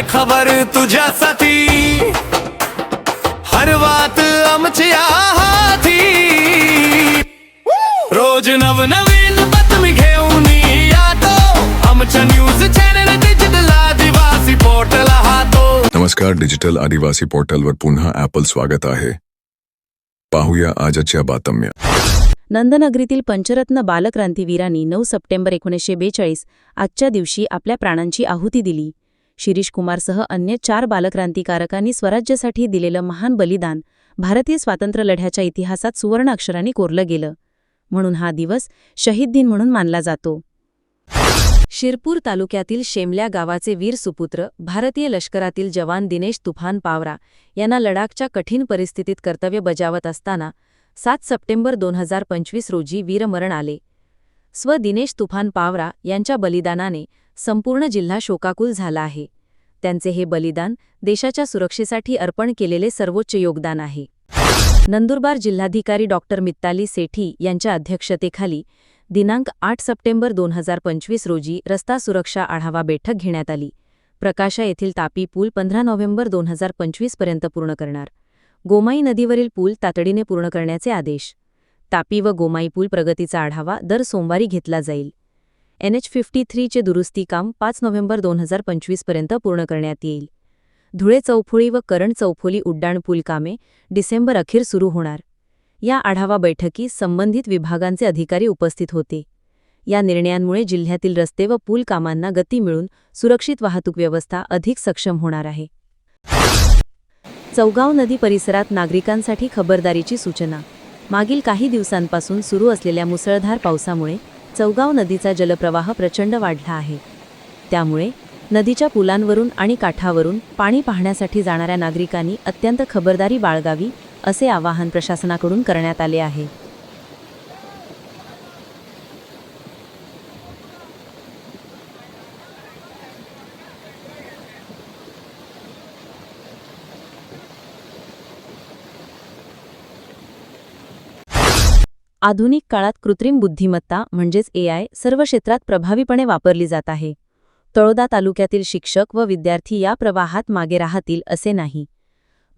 हर खबर तुझ्यासाठी. हरवात आमच्या हाती रोज नवनवीन बातमी घेऊन येतो. आमच्या न्यूज चॅनल डिजिटल आदिवासी पोर्टल हातो. नमस्कार डिजिटल आदिवासी पोर्टलवर पुन्हा ॲपल स्वागत आहे. पाहूया आजच्या बातम्या. नंदनगरीतील पंचरत्न बालक्रांतीवीरांनी नऊ सप्टेंबर एकोणीसशे बेचाळीस आजच्या दिवशी आपल्या प्राणांची आहुती दिली. शिरीष कुमारसह अन्य चार बालक्रांतिकारकांनी स्वराज्यासाठी दिलेलं महान बलिदान भारतीय स्वातंत्र्य लढ्याच्या इतिहासात सुवर्ण अक्षरांनी कोरलं गेलं. म्हणून हा दिवस शहीद दिन म्हणून मानला जातो. शिरपूर तालुक्यातील शेमल्या गावाचे वीर सुपुत्र भारतीय लष्करातील जवान दिनेश तुफान पावरा यांना लडाखच्या कठीण परिस्थितीत कर्तव्य बजावत असताना सात सप्टेंबर दोन हजार पंचवीस रोजी वीरमरण आले. स्व दिनेश तुफान पावरा यांच्या बलिदानाने संपूर्ण जिल्हा शोकाकुल झाला आहे. त्यांचे हे बलिदान देशाच्या सुरक्षेसाठी अर्पण केलेले सर्वोच्च योगदान आहे. नंदुरबार जिल्हाधिकारी डॉक्टर मित्ताली सेठी यांच्या अध्यक्षतेखाली दिनांक आठ सप्टेंबर दोन हजार पंचवीस रोजी रस्ता सुरक्षा आढावा बैठक घेण्यात आली. प्रकाशा येथील तापी पूल पंधरा नोव्हेंबर दोन हजार पंचवीसपर्यंत पूर्ण करणार. गोमाई नदीवरील पूल तातडीने पूर्ण करण्याचे आदेश. तापी व गोमाई पूल प्रगतीचा आढावा दर सोमवारी घेतला जाईल. एन एच फिफ्टी थ्रीचे दुरुस्ती काम पाच नोव्हेंबर दोन हजार पंचवीसपर्यंत पूर्ण करण्यात येईल. धुळे चौफुळी व करण चौफुली उड्डाणपूल कामे डिसेंबर अखेर सुरू होणार. या आढावा बैठकीस संबंधित विभागांचे अधिकारी उपस्थित होते. या निर्णयांमुळे जिल्ह्यातील रस्ते व पूल कामांना गती मिळून सुरक्षित वाहतूक व्यवस्था अधिक सक्षम होणार आहे. चौगाव नदी परिसरात नागरिकांसाठी खबरदारीची सूचना. मागील काही दिवसांपासून सुरू असलेल्या मुसळधार पावसामुळे चौगाव नदीचा जलप्रवाह प्रचंड वाढला आहे. त्यामुळे नदीच्या पुलांवरून आणि काठावरून पाणी पाहण्यासाठी जाणाऱ्या नागरिकांनी अत्यंत खबरदारी बाळगावी असे आवाहन प्रशासनाकडून करण्यात आले आहे. आधुनिक काळात कृत्रिम बुद्धिमत्ता म्हणजेच एआय सर्व क्षेत्रात प्रभावीपणे वापरली जात आहे. तळोदा तालुक्यातील शिक्षक व विद्यार्थी या प्रवाहात मागे राहतील असे नाही.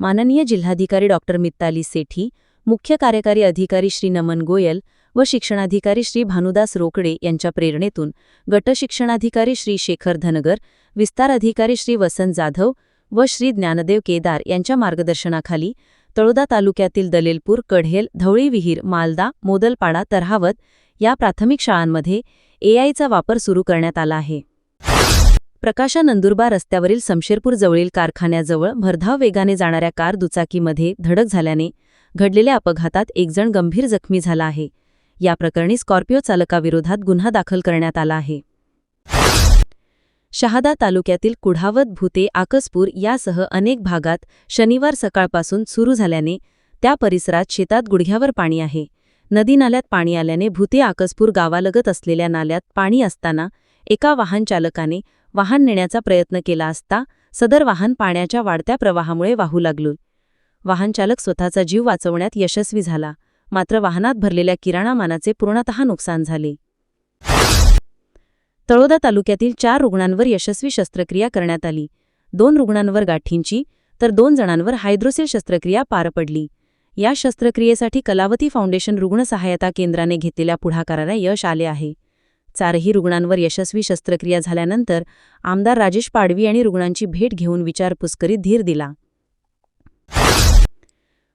माननीय जिल्हाधिकारी डॉक्टर मित्ताली सेठी मुख्य कार्यकारी अधिकारी श्री नमन गोयल व शिक्षणाधिकारी श्री भानुदास रोकडे यांच्या प्रेरणेतून गटशिक्षणाधिकारी श्री शेखर धनगर विस्तार अधिकारी श्री वसंत जाधव व श्री ज्ञानदेव केदार यांच्या मार्गदर्शनाखाली तळोदा तालुक्यातील दलेलपूर कढेल धवळी विहीर मालदा मोदलपाडा तरहावत या प्राथमिक शाळांमध्ये एआयचा वापर सुरू करण्यात आला आहे. प्रकाशा नंदुरबार रस्त्यावरील समशेरपूर जवळील कारखान्याजवळ भरधाव वेगाने जाणाऱ्या कार दुचाकीमध्ये धडक झाल्याने घडलेल्या अपघातात एकजण गंभीर जखमी झाला आहे. या प्रकरणी स्कॉर्पिओ चालकाविरोधात गुन्हा दाखल करण्यात आला आहे. शहादा तालुक्यातील कुढावत भूते आकसपूर यासह अनेक भागात शनिवार सकाळपासून सुरू झाल्याने त्या परिसरात शेतात गुडघ्यावर पाणी आहे. नदी नाल्यात पाणी आल्याने भूते आकसपूर गावालगत असलेल्या नाल्यात पाणी असताना एका वाहन चालकाने वाहन नेण्याचा प्रयत्न केला असता सदर वाहन पाण्याच्या वाढत्या प्रवाहामुळे वाहू लागलो. वाहनचालक स्वतःचा जीव वाचवण्यात यशस्वी झाला मात्र वाहनात भरलेल्या किराणा मानाचे पूर्णतः नुकसान झाले. तळोदा तालुक्यातील चार रुग्णांवर यशस्वी शस्त्रक्रिया करण्यात आली. दोन रुग्णांवर गाठींची तर दोन जणांवर हायड्रोसेल शस्त्रक्रिया पार पडली. या शस्त्रक्रियेसाठी कलावती फाउंडेशन रुग्ण सहायता केंद्राने घेतलेल्या पुढाकाराला यश आले आहे. चारही रुग्णांवर यशस्वी शस्त्रक्रिया झाल्यानंतर आमदार राजेश पाडवी यांनी रुग्णांची भेट घेऊन विचारपूस करीत धीर दिला.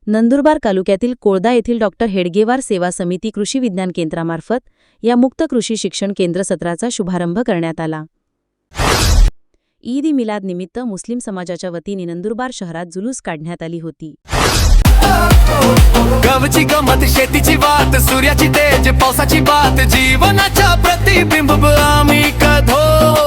नंदुरबार तालुक्यातील कोळदा येथील डॉक्टर हेडगेवार सेवा समिती कृषी विज्ञान केंद्रामार्फत या मुक्त कृषी शिक्षण केंद्र सत्राचा शुभारंभ करण्यात आला. ईद ई मिलाद निमित्त मुस्लिम समाजाच्या वतीने नंदुरबार शहरात जुलूस काढण्यात आली होती. गवची गमत शेतीची बात सूर्याची तेज पावसाची बात जीवनाच्या प्रतिबिंब आम्ही कधो